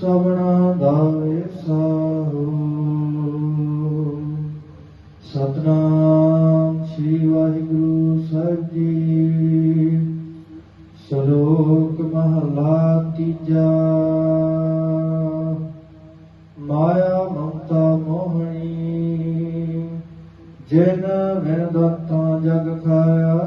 ਸਭਨਾ ਦਾ ਸਾਹੋ। ਸਤਨਾਮ ਸ੍ਰੀ ਵਾਹਿਗੁਰੂ ਸਾਹਿਬ ਜੀ। ਸ਼ਲੋਕ ਮਹਲਾ ਤੀਜਾ। ਮਾਇਆ ਮਮਤਾ ਮੋਹਣੀ, ਜਿਨ ਵਿਣ ਦੰਤਾਂ ਜਗ ਖਾਇਆ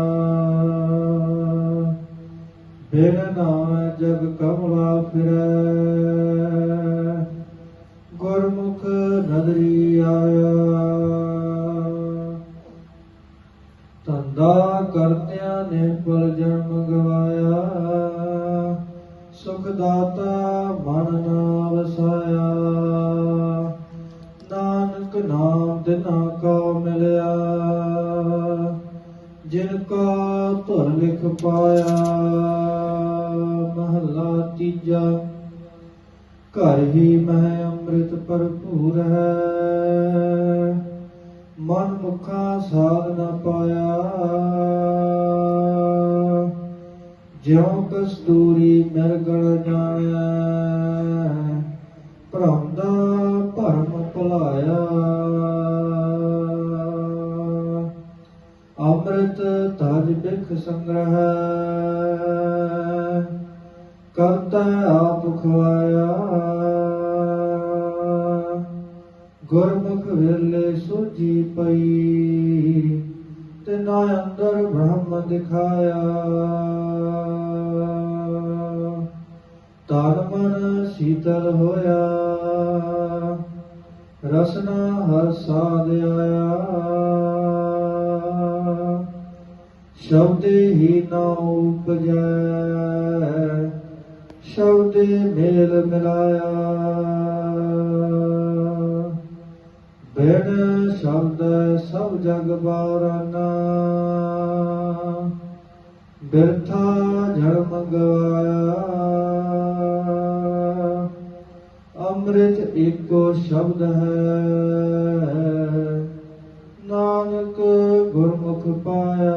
ਬਿਨ ਨਾਮ ਜਗ ਕਮਲਾ ਫਿਰੈ। ਗੁਰਮੁਖ ਨਦਰੀ ਆਇਆ। ਧੰਦਾ ਕਰਤਿਆਂ ਨੇ ਫਲ ਜਨਮ ਗਵਾਇਆ ਸੁਖ ਦਾਤਾ ਮਨ ਨਾ ਵਸਾਇਆ ਨਾਨਕ ਨਾਮ ਦਿਨਾ ਕੋ ਮਿਲਿਆ। ਜਿਨ ਕਾ ਧੁਰ ਲਿਖ ਪਾਇਆ। ਤੀਜਾ ਘਰ ਹੀ ਮਹਿ ਅੰਮ੍ਰਿਤ ਭਰਪੂਰ ਹੈ। ਮਨ ਮੁਖਾ ਸਾਧ ਨ ਪਾਇਆ। ਜਿਉ ਕਸਤੂਰੀ ਨਿਰਗਲ ਜਾਣਿਆ ਭ੍ਰਮ ਦਾ ਭਰਮ ਭੁਲਾਇਆ। ਅੰਮ੍ਰਿਤ ਤਜ ਬਿਖ ਸੰਗ੍ਰਹਿ। ਕਰਤਾ ਆਪ ਖਵਾਇਆ ਗੁਰਮੁਖ ਵੇਲੇ ਸੁਜੀ ਪਈ, ਤੇ ਨਾ ਅੰਦਰ ਬ੍ਰਹਮ ਦਿਖਾਇਆ। ਤਨ ਮਨ ਸੀਤਲ ਹੋਇਆ, ਰਸਨਾ ਹਰ ਸਾਧ ਆਇਆ। ਸ਼ਬਦੇ ਹੀ ਨਾ ਉਪਜੈ। ਸ਼ਬਦੇ ਮੇਲ ਮਿਲਾਇਆ। ਬਿਨ ਸ਼ਬਦ ਸਭ ਜਗ ਬਾਰਾਨਾ ਬਿਰਥਾ ਜਨਮ ਗਵਾਇਆ ਅੰਮ੍ਰਿਤ ਏਕੋ ਸ਼ਬਦ ਹੈ। ਨਾਨਕ ਗੁਰਮੁਖ ਪਾਇਆ।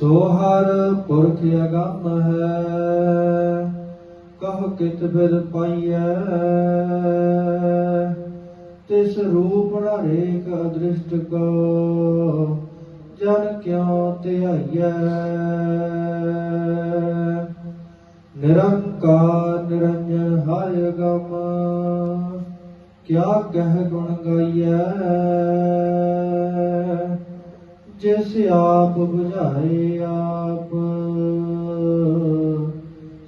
ਸੋ ਹਰ ਪੁਰਖ ਅਗੰਮ ਹੈ, ਕਹ ਕਿਤ ਬਿਦ ਪਾਈਐ। ਤਿਸ ਰੂਪ ਹਰੇਕ ਅਦ੍ਰਿਸ਼ਟ ਕੋ, ਜਨ ਕਿਉ ਧਿਆਈਐ। ਨਿਰੰਕਾਰ ਨਿਰੰਜਨ ਹਰਿ ਗਮ ਕਿਆ ਕਹਿ ਗੁਣ ਗਾਈਐ। ਜਿਸ ਆਪ 부ਝਾਏ ਆਪ।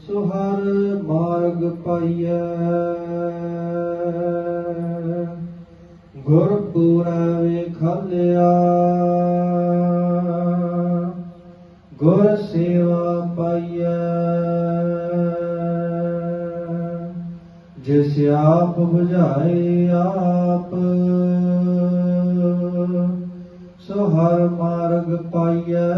ਸੋ ਹਰ ਮਾਰਗ ਪਾਈਐ। ਗੁਰ ਪੂਰਾ ਵੇਖਲਿਆ। ਗੁਰ ਸੇਵਾ ਪਾਈਐ। ਜਿਸ ਆਪ 부ਝਾਏ ਆਪ ਸੋ ਹਰ ਮਾਰਗ ਪਾਈਐ।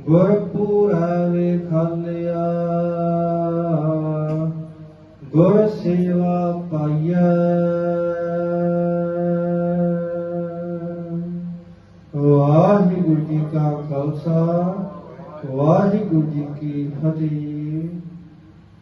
ਗੁਰ ਪੂਰਾ ਵੇਖਲਿਆ। ਗੁਰ ਸੇਵਾ ਪਾਈਐ। ਵਾਹਿਗੁਰੂ ਜੀ ਕਾ ਖਾਲਸਾ, ਵਾਹਿਗੁਰੂ ਜੀ ਕੀ ਫਤਿਹ।